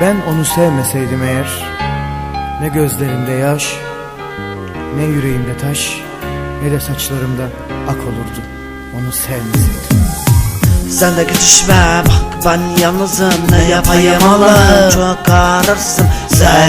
Ben onu sevmeseydim eğer Ne gözlerimde yaş Ne yüreğimde taş Ne de saçlarımda ak olurdu. Onu sevmeseydim Sendeki düşme bak ben yalnızım Ne yapayım Allah'ım? Çok kararsın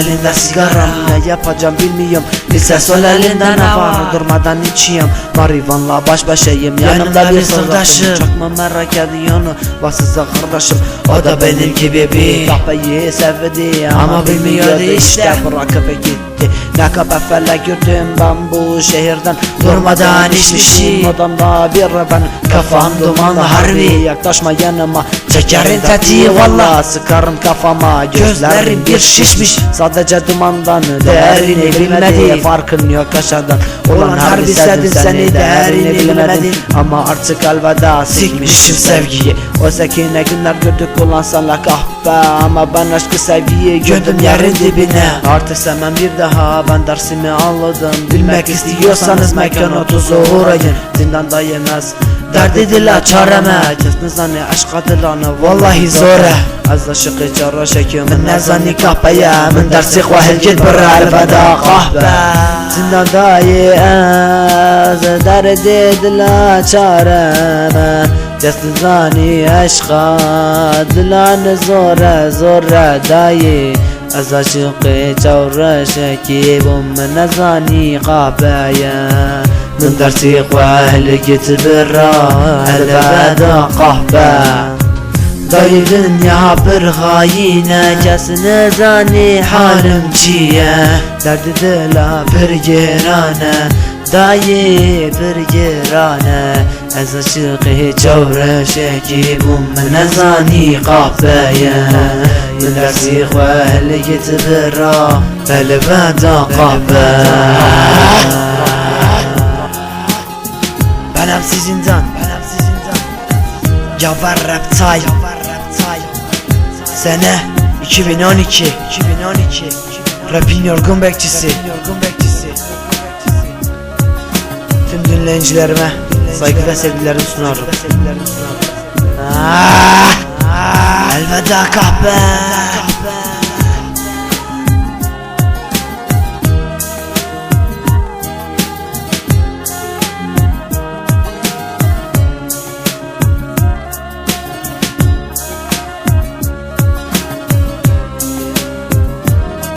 Elinde sigaram ne yapacağım bilmiyorum Lise sol elinde ne var durmadan içiyorum Marivanla baş başayım. Yanımda bir sırdaşım Çok mu merak ediyorsun? Baksıza kardeşim O da benim gibi bir kahveyi sevdi Ama bilmiyordu işte. Bırakıp gitti Ne kadar felek gördüm ben bu şehirden. Durmadan içmişim odamda bir ben. Kafam dumanlı harbi yaklaşma yanıma Çekerin tetiği valla. Sıkarım kafama Gözlerim bir şişmiş. Sadece dumandan Değerini bilmedi. Farkın yok aşağıdan. Ulan harbi sevdim seni değerini bilmedin. Ama artık elveda sikmişim sevgiyi. O sekine günler gördük ulan sana kahpe Ama ben aşkı sevgiyi gördüm yerin dibine. Artık sevmem bir daha ben dersimi anladım Bilmek istiyorsanız mekan otuzu uğrayın Zindanda yemez Derdi dila çareme Kesni zani aşka dilanı vallahi zore Az aşıkı cara şekim من نزني kahpeye من درسي وهل جد برا الفدا قهبة Zindandayı az Derdi dila çareme Kesni zani aşka dilanı zore zore dayı از عشق جور شكيب من نزاني قابايا من درسي قواهل برا البدا قهبا Dayı dünya bir haine Kesine zani halim çiye Derdi dila bir girane Dayı bir girane Ez aşıkı çavre şekibum Men zani kahbeye من درسي خوال يتبرا فالبدا قهبة Ben hepsi zindan Ben hepsi zindan Yavar reptile Sene 2012 2012 Rapin yorgun bekçisi Tüm dinleyicilerime saygı ve sevgilerimi sunarım Ah, Elveda kahpe